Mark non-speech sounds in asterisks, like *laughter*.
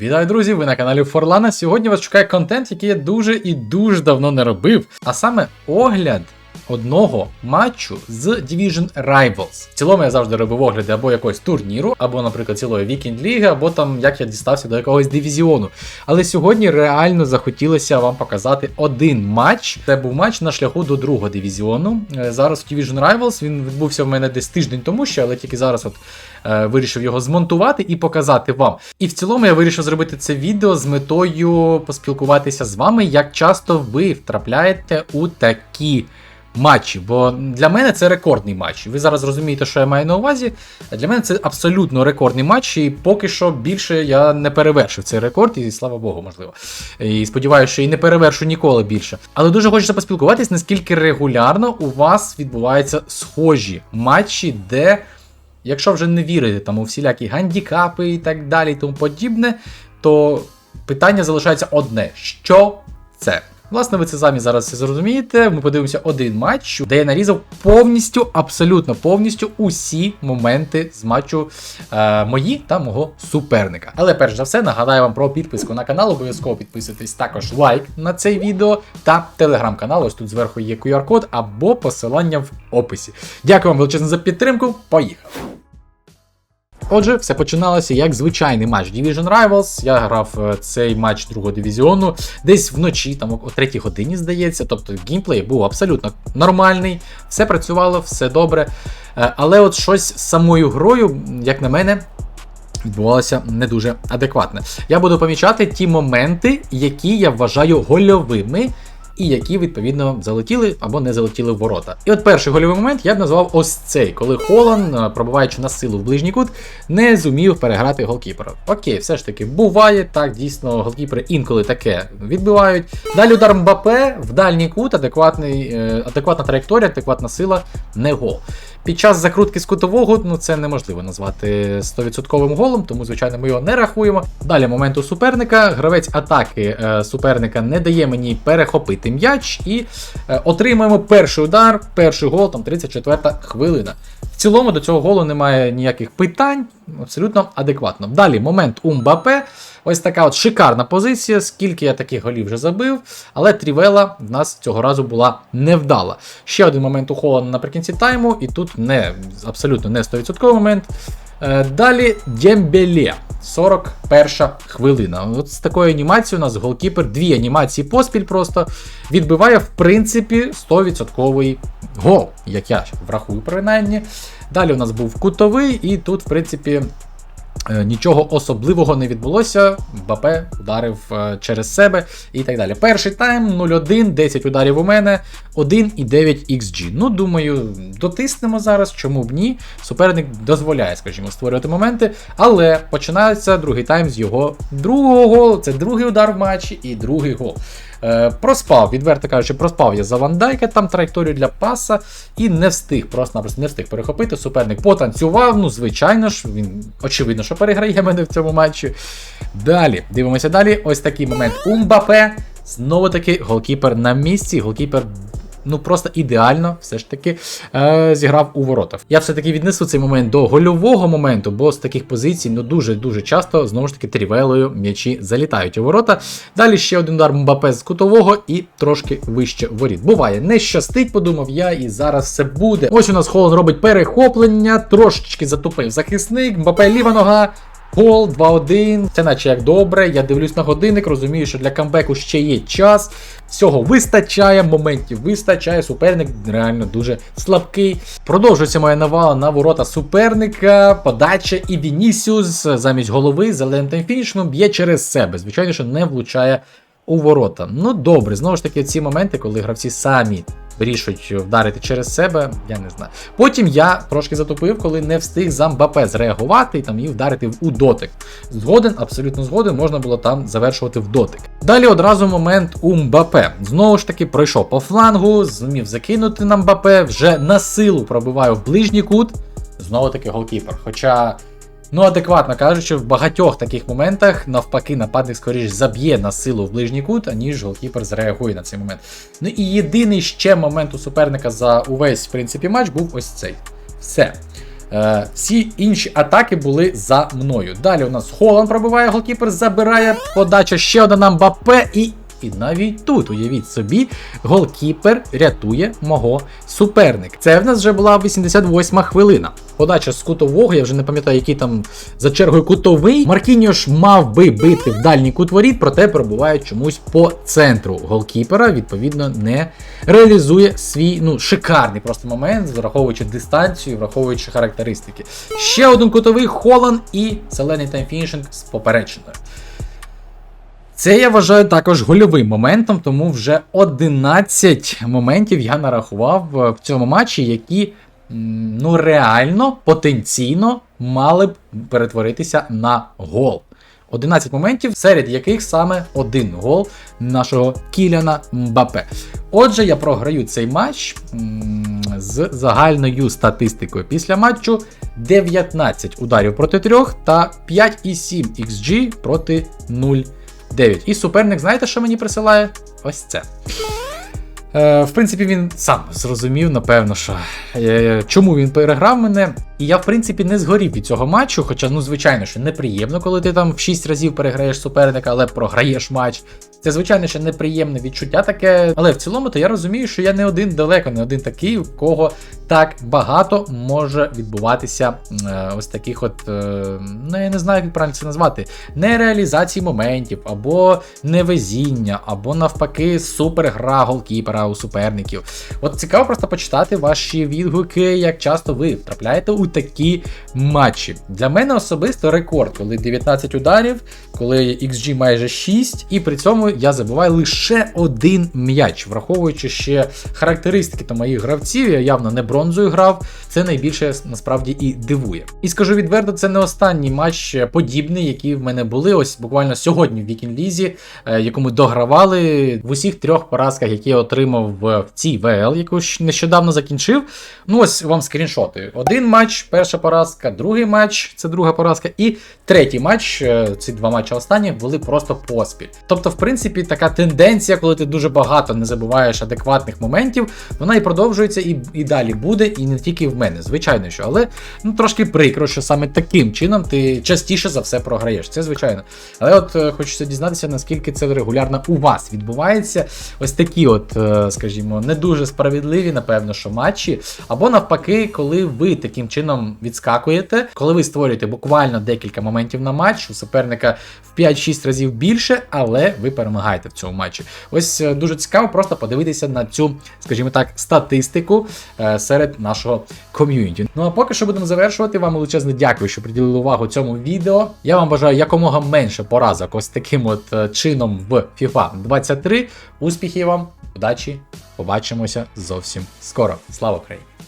Вітаю, друзі! Ви на каналі Форлана. Сьогодні вас чекає контент, який я дуже і дуже давно не робив, а саме огляд одного матчу з Division Rivals. В цілому я завжди робив огляди або якогось турніру, або, наприклад, цілої Вікінд Ліги, або там як я дістався до якогось дивізіону. Але сьогодні реально захотілося вам показати один матч. Це був матч на шляху до другого дивізіону. Е, Зараз в Division Rivals він відбувся в мене десь тиждень тому ще, але тільки зараз от е, вирішив його змонтувати і показати вам. І в цілому я вирішив зробити це відео з метою поспілкуватися з вами, як часто ви втрапляєте у такі. Матчі, бо для мене це рекордний матч. Ви зараз розумієте, що я маю на увазі. Для мене це абсолютно рекордний матч, і поки що більше я не перевершив цей рекорд, і слава Богу, можливо. І сподіваюся, що і не перевершу ніколи більше. Але дуже хочеться поспілкуватись, наскільки регулярно у вас відбуваються схожі матчі, де, якщо вже не вірити там у всілякі гандікапи і так далі, і тому подібне, то питання залишається одне: що це? Власне, ви це самі зараз все зрозумієте. Ми подивимося один матч, де я нарізав повністю, абсолютно повністю усі моменти з матчу е, мої та мого суперника. Але перш за все нагадаю вам про підписку на канал. Обов'язково підписуйтесь також лайк на цей відео та телеграм-канал. Ось тут зверху є QR-код або посилання в описі. Дякую вам величезно за підтримку. Поїхали! Отже, все починалося як звичайний матч Division Rivals. Я грав е, цей матч другого дивізіону десь вночі, там о 3 годині, здається. Тобто геймплей був абсолютно нормальний, все працювало, все добре. Е, Але от щось з самою грою, як на мене, відбувалося не дуже адекватне. Я буду помічати ті моменти, які я вважаю гольовими. І які, відповідно, залетіли або не залетіли в ворота. І от перший гольовий момент я б назвав ось цей, коли Холан, е, пробуваючи на силу в ближній кут, не зумів переграти голкіпера. Окей, все ж таки буває, так, дійсно, голкіпери інколи таке відбивають. Далі удар Мбапе в дальній кут, адекватний, е, адекватна траєкторія, адекватна сила, не гол. Під час закрутки з кутового ну це неможливо назвати 100% голом, тому, звичайно, ми його не рахуємо. Далі момент у суперника. Гравець атаки е, суперника не дає мені перехопити м'яч і е, отримуємо перший удар, перший гол, там 34 хвилина. В цілому до цього голу немає ніяких питань, абсолютно адекватно. Далі момент у Мбапе. Ось така от шикарна позиція, скільки я таких голів вже забив, але Трівела в нас цього разу була невдала. Ще один момент у Холлана наприкінці тайму, і тут не абсолютно не 100% момент. Е, Далі Дємбелє. 41 хвилина. От з такою анімацією у нас голкіпер, дві анімації поспіль просто відбиває, в принципі, 100% гол, як я врахую, принаймні. Далі у нас був кутовий, і тут, в принципі. Е, Нічого особливого не відбулося. Бапе ударив е, через себе і так далі. Перший тайм 0-1, 10 ударів у мене, 1,9 XG. Ну, думаю, дотиснемо зараз, чому б ні. Суперник дозволяє, скажімо, створювати моменти. Але починається другий тайм з його другого голу. Це другий удар в матчі і другий гол. Е, проспав, відверто кажучи, проспав я за Вандайка там траєкторію для паса і не встиг, просто-напросто не встиг перехопити. Суперник потанцював. Ну, звичайно ж, він очевидно, що переграє *laughs* мене в цьому матчі. Далі, дивимося далі. Ось такий момент Умбапе. Знову таки, голкіпер на місці. Голкіпер. Ну просто ідеально все ж таки е, зіграв у воротах. Я все-таки віднесу цей момент до гольового моменту, бо з таких позицій ну дуже-дуже часто знову ж таки трівелою м'ячі залітають у ворота. Далі ще один удар Мбапе з кутового і трошки вище воріт. Буває, не щастить, подумав я, і зараз все буде. Ось у нас Холон робить перехоплення, трошечки затупив захисник, Мбапе ліва нога. Гол 2-1, це наче як добре. Я дивлюсь на годинник, розумію, що для камбеку ще є час. Всього вистачає, моментів вистачає. Суперник реально дуже слабкий. Продовжується моя навала на ворота суперника, подача і Вінісіус замість голови зеленим фінішем б'є через себе. Звичайно, що не влучає у ворота. Ну добре, знову ж таки, ці моменти, коли гравці самі вирішують вдарити через себе, я не знаю. Потім я трошки затупив, коли не встиг за Мбапе зреагувати і там і вдарити в у дотик. Згоден, абсолютно згоден, можна було там завершувати в дотик. Далі одразу момент у Мбапе. Знову ж таки, пройшов по флангу, зумів закинути на Мбапе, вже на силу пробиваю в ближній кут. Знову таки голкіпер. Хоча. Ну, адекватно кажучи, в багатьох таких моментах навпаки нападник скоріш заб'є на силу в ближній кут, аніж голкіпер зреагує на цей момент. Ну і єдиний ще момент у суперника за увесь в принципі матч був ось цей. Все. Е, всі інші атаки були за мною. Далі у нас Холланд пробиває, голкіпер забирає подача ще одна нам Бапе і. І навіть тут, уявіть собі, голкіпер рятує мого суперника. Це в нас вже була 88-ма хвилина. Подача з кутового, я вже не пам'ятаю, який там за чергою кутовий. Маркіньош мав би бити в дальній кут проте пробуває чомусь по центру голкіпера. Відповідно, не реалізує свій ну шикарний просто момент, враховуючи дистанцію, враховуючи характеристики. Ще один кутовий Холланд і зелений таймфінішинг з поперечиною. Це я вважаю також гольовим моментом, тому вже 11 моментів я нарахував е, в цьому матчі, які ну реально потенційно мали б перетворитися на гол. 11 моментів, серед яких саме один гол нашого Кіляна Мбапе. Отже, я програю цей матч з загальною статистикою після матчу 19 ударів проти 3 та 5,7 XG проти 0. 9. І суперник, знаєте, що мені присилає? Ось це. Е, в принципі, він сам зрозумів, напевно, що е, чому він переграв мене. І я, в принципі, не згорів від цього матчу. Хоча, ну, звичайно, що неприємно, коли ти там в 6 разів переграєш суперника, але програєш матч. Це, звичайно, що неприємне відчуття таке. Але в цілому, то я розумію, що я не один далеко, не один такий, у кого так багато може відбуватися е, ось таких от, е, ну я не знаю, як правильно це назвати, нереалізації моментів, або невезіння, або навпаки, супергра голкіпера у суперників. От цікаво просто почитати ваші відгуки, як часто ви втрапляєте у такі матчі. Для мене особисто рекорд, коли 19 ударів, коли XG майже 6, і при цьому я забуваю лише один м'яч, враховуючи ще характеристики та моїх гравців, я явно не бронзою грав. Це найбільше насправді і дивує. І скажу відверто, це не останній матч подібний, які в мене були. Ось буквально сьогодні в Вікінг-лізі, е, яку ми догравали в усіх трьох поразках, які я отримав в цій ВЛ, яку нещодавно закінчив. Ну ось вам скріншоти. Один матч, перша поразка, другий матч, це друга поразка, і третій матч. е, Ці два матчі останні були просто поспіль. Тобто, в принципі, така тенденція, коли ти дуже багато не забуваєш адекватних моментів, вона і продовжується, і, і далі буде, і не тільки в мене, звичайно, що, але ну трошки прикро, що саме таким чином ти частіше за все програєш. Це звичайно. Але от е, хочеться дізнатися, наскільки це регулярно у вас відбувається. Ось такі, от, е, скажімо, не дуже справедливі, напевно, що матчі. Або навпаки, коли ви таким чином відскакуєте, коли ви створюєте буквально декілька моментів на матч, у суперника в 5-6 разів більше, але ви перемагаєте в цьому матчі. Ось е, дуже цікаво просто подивитися на цю, скажімо так, статистику е, серед нашого ком'юніті. Ну а поки що будемо завершувати. Вам величезне дякую, що приділили увагу цьому відео. Я вам бажаю якомога менше поразок ось таким от е, чином в FIFA 23. Успіхів вам, удачі! Побачимося зовсім скоро. Слава Україні!